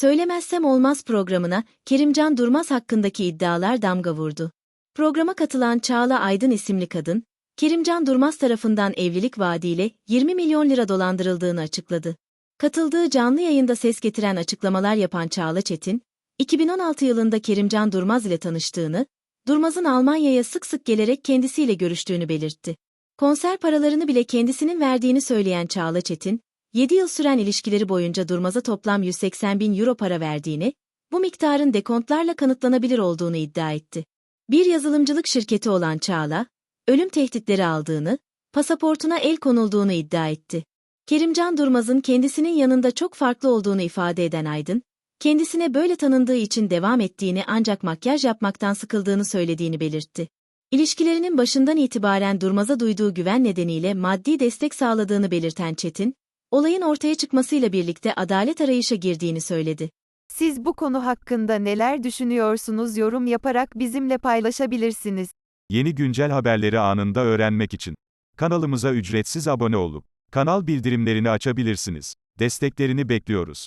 Söylemezsem Olmaz programına Kerimcan Durmaz hakkındaki iddialar damga vurdu. Programa katılan Çağla Aydın isimli kadın, Kerimcan Durmaz tarafından evlilik vaadiyle 20 milyon lira dolandırıldığını açıkladı. Katıldığı canlı yayında ses getiren açıklamalar yapan Çağla Çetin, 2016 yılında Kerimcan Durmaz ile tanıştığını, Durmaz'ın Almanya'ya sık sık gelerek kendisiyle görüştüğünü belirtti. Konser paralarını bile kendisinin verdiğini söyleyen Çağla Çetin, 7 yıl süren ilişkileri boyunca Durmaz'a toplam 180 bin euro para verdiğini, bu miktarın dekontlarla kanıtlanabilir olduğunu iddia etti. Bir yazılımcılık şirketi olan Çağla, ölüm tehditleri aldığını, pasaportuna el konulduğunu iddia etti. Kerimcan Durmaz'ın kendisinin yanında çok farklı olduğunu ifade eden Aydın, kendisine böyle tanındığı için devam ettiğini ancak makyaj yapmaktan sıkıldığını söylediğini belirtti. İlişkilerinin başından itibaren Durmaz'a duyduğu güven nedeniyle maddi destek sağladığını belirten Çetin, olayın ortaya çıkmasıyla birlikte adalet arayışa girdiğini söyledi. Siz bu konu hakkında neler düşünüyorsunuz yorum yaparak bizimle paylaşabilirsiniz. Yeni güncel haberleri anında öğrenmek için kanalımıza ücretsiz abone olup kanal bildirimlerini açabilirsiniz. Desteklerini bekliyoruz.